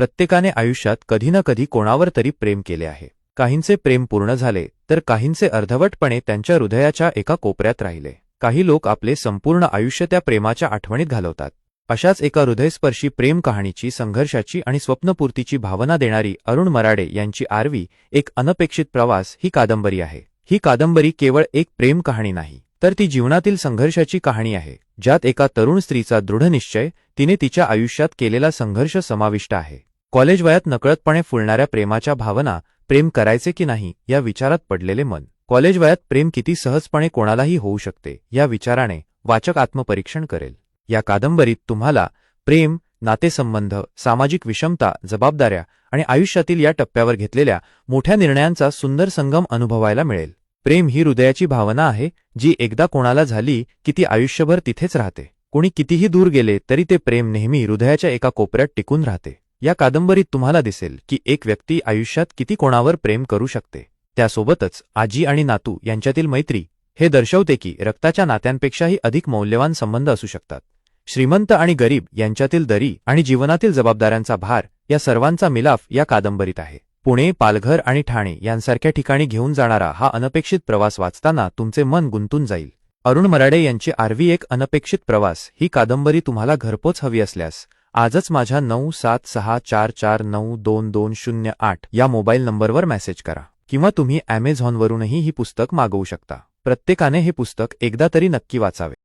प्रत्येकाने आयुष्यात कधी ना कधी कोणावर तरी प्रेम केले आहे. काहींचे प्रेम पूर्ण झाले तर काहींचे अर्धवटपणे त्यांच्या हृदयाच्या एका कोपऱ्यात राहिले. काही लोक आपले संपूर्ण आयुष्य त्या प्रेमाच्या आठवणीत घालवतात. अशाच एका हृदयस्पर्शी प्रेम कहाणीची संघर्षाची आणि स्वप्नपूर्तीची भावना देणारी अरुण मराडे यांची आरवी एक अनपेक्षित प्रवास ही कादंबरी आहे. ही कादंबरी केवळ एक प्रेम कहाणी नाही तर ती जीवनातील संघर्षाची कहाणी आहे. ज्यात एका तरुण स्त्रीचा दृढनिश्चय तिने तिच्या आयुष्यात केलेला संघर्ष समाविष्ट आहे. कॉलेज वयात नकळतपणे फुलणाऱ्या प्रेमाच्या भावना प्रेम करायचे की नाही या विचारात पडलेले मन. कॉलेज वयात प्रेम किती सहजपणे कोणालाही होऊ शकते या विचाराने वाचक आत्मपरीक्षण करेल. या कादंबरीत तुम्हाला प्रेम नातेसंबंध सामाजिक विषमता जबाबदाऱ्या आणि आयुष्यातील या टप्प्यावर घेतलेल्या मोठ्या निर्णयांचा सुंदर संगम अनुभवायला मिळेल. प्रेम ही हृदयाची भावना आहे जी एकदा कोणाला झाली की ती आयुष्यभर तिथेच राहते. कोणी कितीही दूर गेले तरी ते प्रेम नेहमी हृदयाच्या एका कोपऱ्यात टिकून राहते. या कादंबरीत तुम्हाला दिसेल की एक व्यक्ती आयुष्यात किती कोणावर प्रेम करू शकते. त्यासोबतच आजी आणि नातू यांच्यातील मैत्री हे दर्शवते की रक्ताच्या नात्यांपेक्षाही अधिक मौल्यवान संबंध असू शकतात. श्रीमंत आणि गरीब यांच्यातील दरी आणि जीवनातील जबाबदाऱ्यांचा भार या सर्वांचा मिलाफ या कादंबरीत आहे. पुणे पालघर आणि ठाणे यांसारख्या ठिकाणी घेऊन जाणारा हा अनपेक्षित प्रवास वाचताना तुमचे मन गुंतून जाईल. अरुण मराडे यांची आरवी एक अनपेक्षित प्रवास ही कादंबरी तुम्हाला घरपोच हवी असल्यास आजच माझ्या नऊ सात सहा चार चार नऊ दोन दोन शून्य आठ या मोबाईल नंबरवर मेसेज करा किंवा तुम्ही अमेझॉनवरूनही ही पुस्तक मागवू शकता. प्रत्येकाने हे पुस्तक एकदा तरी नक्की वाचावे.